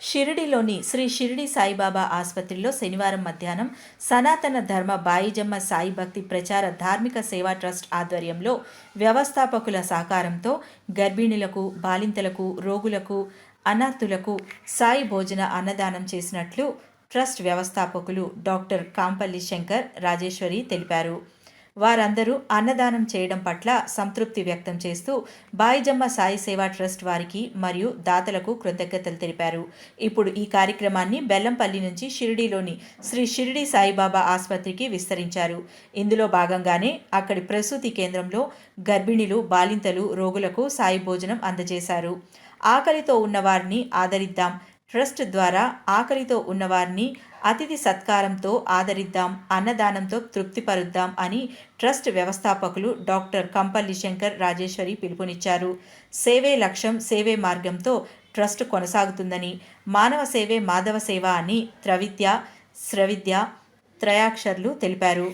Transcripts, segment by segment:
షిరిడిలోని శ్రీ షిరిడి సాయిబాబా ఆసుపత్రిలో శనివారం మధ్యాహ్నం సనాతన ధర్మ బాయిజమ్మ సాయి భక్తి ప్రచార ధార్మిక సేవా ట్రస్ట్ ఆధ్వర్యంలో వ్యవస్థాపకుల సహకారంతో గర్భిణులకు బాలింతలకు రోగులకు అనాథులకు సాయి భోజన అన్నదానం చేసినట్లు ట్రస్ట్ వ్యవస్థాపకులు డాక్టర్ కాంపల్లి శంకర్ రాజేశ్వరి తెలిపారు. వారందరూ అన్నదానం చేయడం పట్ల సంతృప్తి వ్యక్తం చేస్తూ బాయిజమ్మ సాయి సేవా ట్రస్ట్ వారికి మరియు దాతలకు కృతజ్ఞతలు తెలిపారు. ఇప్పుడు ఈ కార్యక్రమాన్ని బెల్లంపల్లి నుంచి షిరిడీలోని శ్రీ షిరిడి సాయిబాబా ఆసుపత్రికి విస్తరించారు. ఇందులో భాగంగానే అక్కడి ప్రసూతి కేంద్రంలో గర్భిణులు బాలింతలు రోగులకు సాయి భోజనం అందజేశారు. ఆకలితో ఉన్న వారిని ఆదరిద్దాం ట్రస్ట్ ద్వారా ఆకలితో ఉన్నవారిని అతిథి సత్కారంతో ఆదరిద్దాం అన్నదానంతో తృప్తిపరుద్దాం అని ట్రస్ట్ వ్యవస్థాపకులు డాక్టర్ కంపల్లి శంకర్ రాజేశ్వరి పిలుపునిచ్చారు. సేవే లక్ష్యం సేవే మార్గంతో ట్రస్ట్ కొనసాగుతుందని మానవ సేవే మాధవ సేవ అని త్రవిద్య స్రవిద్య త్రయాక్షర్లు తెలిపారు.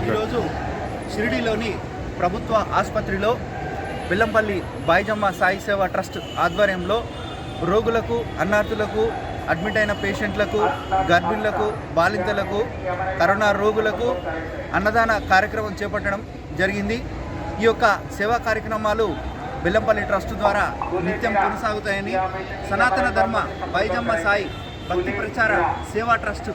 ఈరోజు షిరిడీలోని ప్రభుత్వ ఆసుపత్రిలో బెల్లంపల్లి బాయిజమ్మ సాయి సేవ ట్రస్ట్ ఆధ్వర్యంలో రోగులకు అన్నార్థులకు అడ్మిట్ అయిన పేషెంట్లకు గర్భిణులకు బాలింతలకు కరోనా రోగులకు అన్నదాన కార్యక్రమం చేపట్టడం జరిగింది. ఈ యొక్క సేవా కార్యక్రమాలు బెల్లంపల్లి ట్రస్ట్ ద్వారా నిత్యం కొనసాగుతాయని సనాతన ధర్మ బైజమ్మ సాయి భక్తి ప్రచార సేవా ట్రస్ట్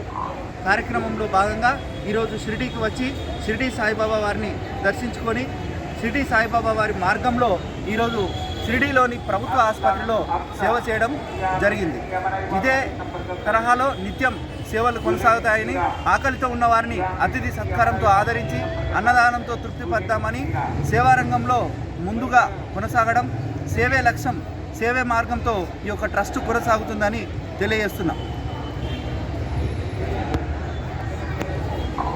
కార్యక్రమంలో భాగంగా ఈరోజు షిరిడీకి వచ్చి షిరిడీ సాయిబాబా వారిని దర్శించుకొని షిరిడీ సాయిబాబా వారి మార్గంలో ఈరోజు షిరిడీలోని ప్రభుత్వ ఆసుపత్రిలో సేవ చేయడం జరిగింది. ఇదే తరహాలో నిత్యం సేవలు కొనసాగుతాయని ఆకలితో ఉన్న వారిని అతిథి సత్కారంతో ఆదరించి అన్నదానంతో తృప్తిపడతామని సేవారంగంలో ముందుగా కొనసాగడం సేవే లక్ష్యం సేవే మార్గంతో ఈ యొక్క ట్రస్ట్ కొనసాగుతుందని తెలియజేస్తున్నాం